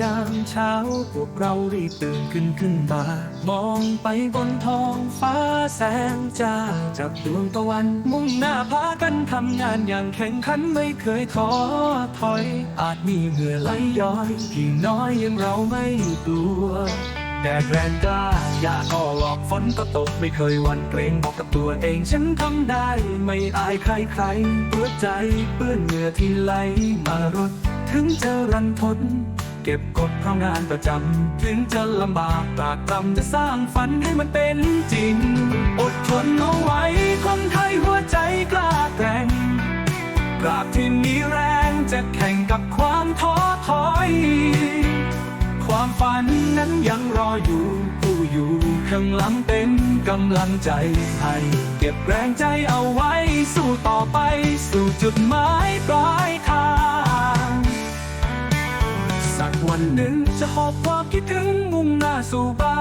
ยามเช้าพวกเรารีบตื่นขึ้นขึ้นมา มองไปบนท้องฟ้าแสงจ้าจากดวงตะวัน มุ่งหน้าพากันทำงานอย่างแข่งขันไม่เคยท้อถอย อาจมีเหงื่อไหลย้อยที่น้อยยังเราไม่กลัวแดดแรงกล้าอยากก็หลอกฝนก็ตกไม่เคยหวันเกรงบอกกับตัวเองฉันทำได้ ไม่อายใครใครเปื้อใจเปื้อนเหงื่อที่ไหลมารด ถึงจะรันทดเก็บกดเพราะงานประจำ ถึงจะลำบากตากตำจะสร้างฝันให้มันเป็นจริง อดทนเอาไว้คนไทยหัวใจกล้าแกร่งตราบที่มีแรงจะแข่งกับความท้อถอย ความฝันนั้นยังรออยู่ผู้อยู่ข้างหลังเป็นกำลังใจให้เก็บแรงใจเอาไว้ สู้ต่อไปสู่จุดหมายปลายทาง วันหนึ่งจะหอบความคิดถึงมุ่งหน้าสู่บ้า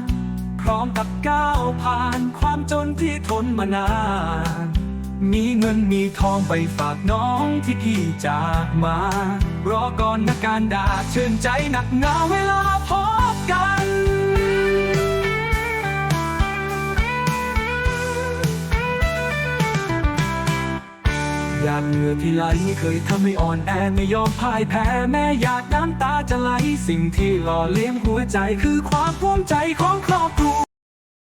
น พร้อมกับก้าวผ่านความจนที่ทนมานาน มีเงินมีทองไปฝากน้องที่พี่จากมา รอก่อนนะการด่าชื่นใจหนักหนาเวลาพบกัน ยากเหงื่อที่ไหลเคยทำให้อ่อนแอไม่ยอมพ่ายแพ้แม่อยากน้ำตาจะไหล สิ่งที่หล่อเลี้ยงหัวใจคือความภูมิใจของครอบครัว